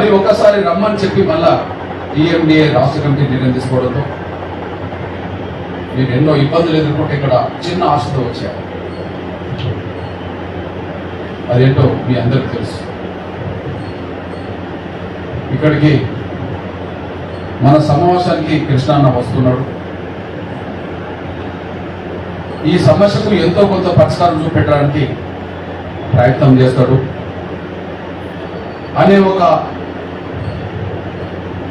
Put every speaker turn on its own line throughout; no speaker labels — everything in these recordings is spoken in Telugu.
మరి ఒకసారి రమ్మని చెప్పి మళ్ళా టీఎండిఏ రాష్ట్ర కమిటీ నిర్ణయం తీసుకోవడంతో నేను ఎన్నో ఇబ్బందులు ఎదుర్కొంటే ఇక్కడ చిన్న ఆశతో వచ్చారు అదేంటో మీ అందరికి తెలుసు. ఇక్కడికి మన సమావేశానికి కృష్ణాన్న వస్తున్నాడు. ఈ సమస్యకు ఎంతో కొంత పరిష్కారం చూపెట్టడానికి ప్రయత్నం చేస్తాడు. అనే ఒక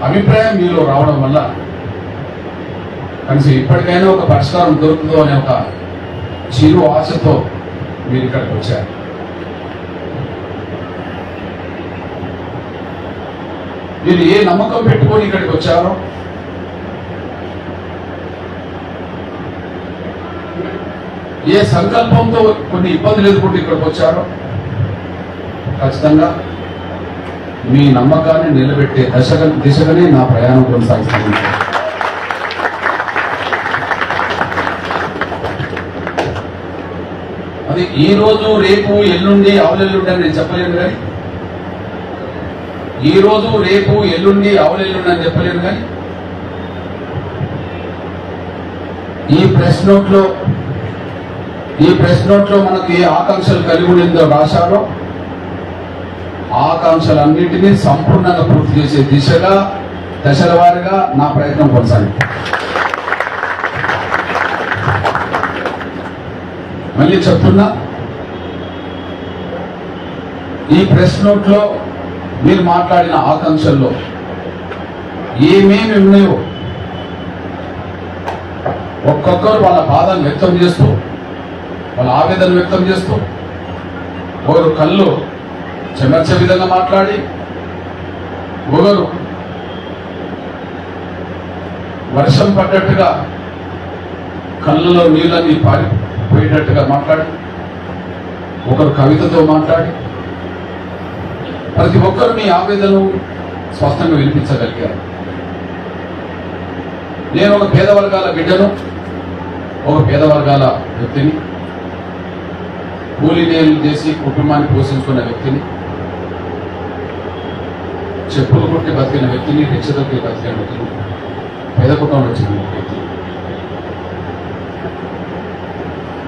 అభిప్రాయం మీలో రావడం వల్ల కనీసం ఇప్పటికైనా ఒక పరిష్కారం దొరుకుతుందో అనే ఒక చిరు ఆశతో మీరు ఇక్కడికి వచ్చారు. మీరు ఏ నమ్మకం పెట్టుకొని ఇక్కడికి వచ్చారో? ఏ సంకల్పంతో కొన్ని ఇబ్బందులు ఎదుర్కొంటూ ఇక్కడికి వచ్చారో? ఖచ్చితంగా మీ నమ్మకాన్ని నిలబెట్టే దశ దిశగానే నా ప్రయాణం కొనసాగుతుంది అది ఈ రోజు రేపు ఎల్లుండి అవలెల్లుండి అని నేను చెప్పలేను కానీ ఈ రోజు రేపు ఎల్లుండి అవలెల్లుండి అని చెప్పలేను కానీ ఈ ప్రెస్ నోట్లో ఈ ప్రెస్ నోట్లో మనకి ఏ ఆకాంక్షలు కలిగి ఉండిందో రాశారో ఆకాంక్షలన్నింటినీ సంపూర్ణంగా పూర్తి చేసే దిశగా దశల వారిగా నా ప్రయత్నం కొనసాగుతుంది మళ్ళీ చెప్తున్నా ఈ ప్రెస్ నోట్లో మీరు మాట్లాడిన ఆకాంక్షల్లో ఏమేమి ఉన్నాయో ఒక్కొక్కరు వాళ్ళ బాధను వ్యక్తం చేస్తూ వాళ్ళ ఆవేదన వ్యక్తం చేస్తూ ఒకరు కళ్ళు చెమర్చే విధంగా మాట్లాడి. ఒకరు వర్షం పడ్డట్టుగా కళ్ళలో నీళ్ళని పారిపోయేటట్టుగా మాట్లాడి. ఒకరు కవితతో మాట్లాడి. ప్రతి ఒక్కరు మీ ఆవేదనను స్పష్టంగా వినిపించగలిగారు. నేను ఒక పేద వర్గాల బిడ్డను ఒక పేద వర్గాల వ్యక్తిని కూలీ నేను చేసి కుటుంబాన్ని పోషించుకున్న వ్యక్తిని చెప్పులు కొట్టి బతికిన వ్యక్తిని రిక్షదొక్కి బతికిన వ్యక్తిని పేద కుటుంబంలో వచ్చిన వ్యక్తి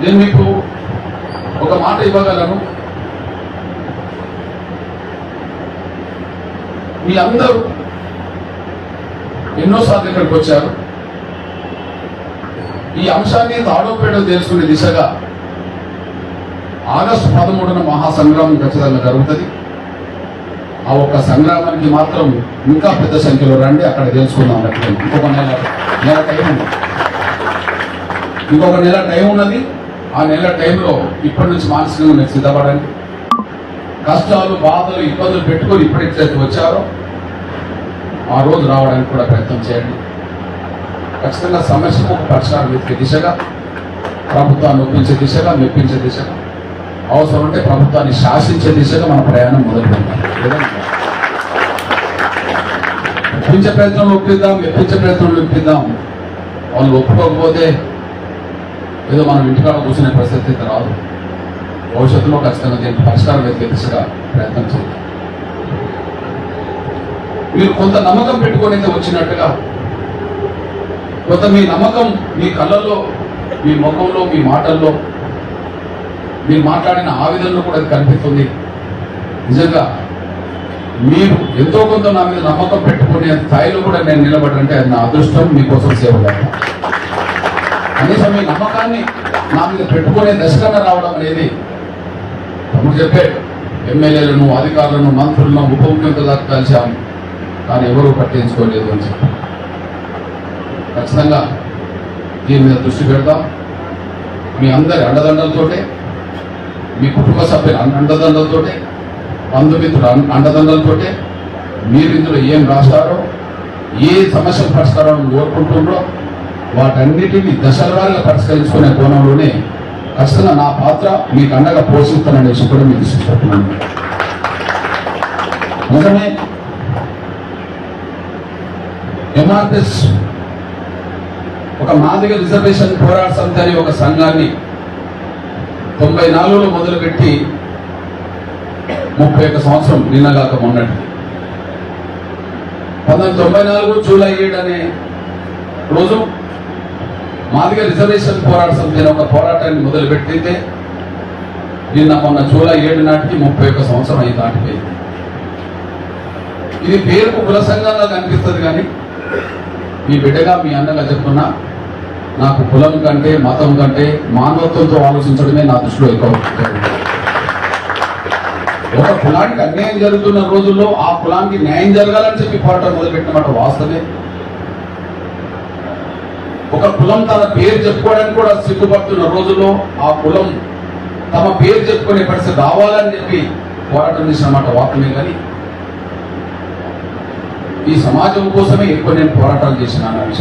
నేను మీకు ఒక మాట ఇవ్వగలను. మీ అందరూ ఎన్నోసార్లు ఇక్కడికి వచ్చారు. ఈ అంశాన్ని తాడోపేడో తెలుసుకునే దిశగా ఆగస్టు పదమూడున మహాసంగ్రామం ఖచ్చితంగా జరుగుతుంది. ఆ ఒక్క సంగ్రామానికి మాత్రం ఇంకా పెద్ద సంఖ్యలో రండి అక్కడ తెలుసుకుందాం అన్నట్లు ఇంకొక నెల నెల టైం ఉంది. ఇంకొక నెల టైం ఉన్నది. ఆ నెల టైంలో ఇప్పటి నుంచి మానసికంగా మీరు సిద్ధపడండి. కష్టాలు బాధలు ఇబ్బందులు పెట్టుకొని ఇప్పటికైతే వచ్చారో ఆ రోజు రావడానికి కూడా ప్రయత్నం చేయండి. ఖచ్చితంగా సమస్యకు ఒక పరిష్కారం వెతికే దిశగా ప్రభుత్వాన్ని ఒప్పించే దిశగా మెప్పించే దిశగా అవసరం అంటే ప్రభుత్వాన్ని శాసించే దిశగా మన ప్రయాణం మొదలు పెడతాం ఒప్పించే ప్రయత్నంలో ఒప్పిద్దాం మెప్పించే ప్రయత్నంలో ఒప్పిద్దాం. వాళ్ళు ఒప్పుకోకపోతే ఏదో మనం ఇంటికాడ కూర్చునే పరిస్థితి అయితే రాదు. భవిష్యత్తులో ఖచ్చితంగా దీనికి పరిష్కారం వెతికే దిశగా ప్రయత్నం చేద్దాం. మీరు కొంత నమ్మకం పెట్టుకొని అయితే వచ్చినట్టుగా కొంత మీ నమ్మకం మీ కళ్ళల్లో మీ ముఖంలో మీ మాటల్లో మీరు మాట్లాడిన ఆవేదనలో కూడా అది కనిపిస్తుంది. నిజంగా మీరు ఎంతో కొంత నా మీద నమ్మకం పెట్టుకునే స్థాయిలో కూడా నేను నిలబడంటే అది నా అదృష్టం మీకోసం సేవ కనీసం మీ నమ్మకాన్ని నా మీద పెట్టుకునే దశకన్నా రావడం అనేది తమ్ముడు చెప్పాడు. ఎమ్మెల్యేలను అధికారులను మంత్రులను ఉప ముఖ్యమంత్రి దాకా కలిశాము కానీ ఎవరూ పట్టించుకోలేదు అని చెప్పి. ఖచ్చితంగా దీని మీద దృష్టి పెడతాం మీ అందరి అండదండలతోటే మీ కుటుంబ సభ్యుల అండదండలతోటే బంధుమిత్రులు అం- అండదండలతోటే మీరు ఇందులో ఏం రాస్తారో ఏ సమస్యల పరిష్కారం కోరుకుంటుండ్రో వాటన్నిటిని దశల వారీగా పరిష్కరించుకునే కోణంలోనే ఖచ్చితంగా నా పాత్ర మీకు అండగా పోషిస్తాననేసి కూడా మీకు దృష్టిస్తున్నాను నిజమే ఎంఆర్ఎస్ ఒక మాదిగ రిజర్వేషన్ పోరాట సమితి అనే ఒక సంఘాన్ని తొంభై నాలుగులో మొదలుపెట్టి ముప్పై ఒక్క సంవత్సరం నిన్నగాక మొన్నటి. పంతొమ్మిది తొంభై నాలుగు జూలై ఏడు అనే రోజు మాదిగ రిజర్వేషన్ పోరాట సమితి ఒక పోరాటాన్ని మొదలుపెట్టితే నిన్న మొన్న జూలై ఏడు నాటికి ముప్పై ఒక్క సంవత్సరం అయి దాటిపోయింది. ఇది పేరుకు కుల సంఘంగా కనిపిస్తుంది కానీ మీ బిడ్డగా మీ అన్నగా చెప్పుకున్న నాకు కులం కంటే మతం కంటే మానవత్వంతో ఆలోచించడమే నా దృష్టిలో ఎక్కువ. ఒక కులానికి అన్యాయం జరుగుతున్న రోజుల్లో ఆ కులానికి న్యాయం జరగాలని చెప్పి పోరాటం మొదలుపెట్టినమాట వాస్తవే. ఒక కులం తన పేరు చెప్పుకోవడానికి కూడా సిగ్గుపడుతున్న రోజుల్లో ఆ కులం తమ పేరు చెప్పుకునే పరిస్థితి రావాలని చెప్పి పోరాటం చేసినమాట వాక్యమే కానీ ఈ సమాజం కోసమే ఎక్కువ నేను పోరాటాలు చేసిన విషయం.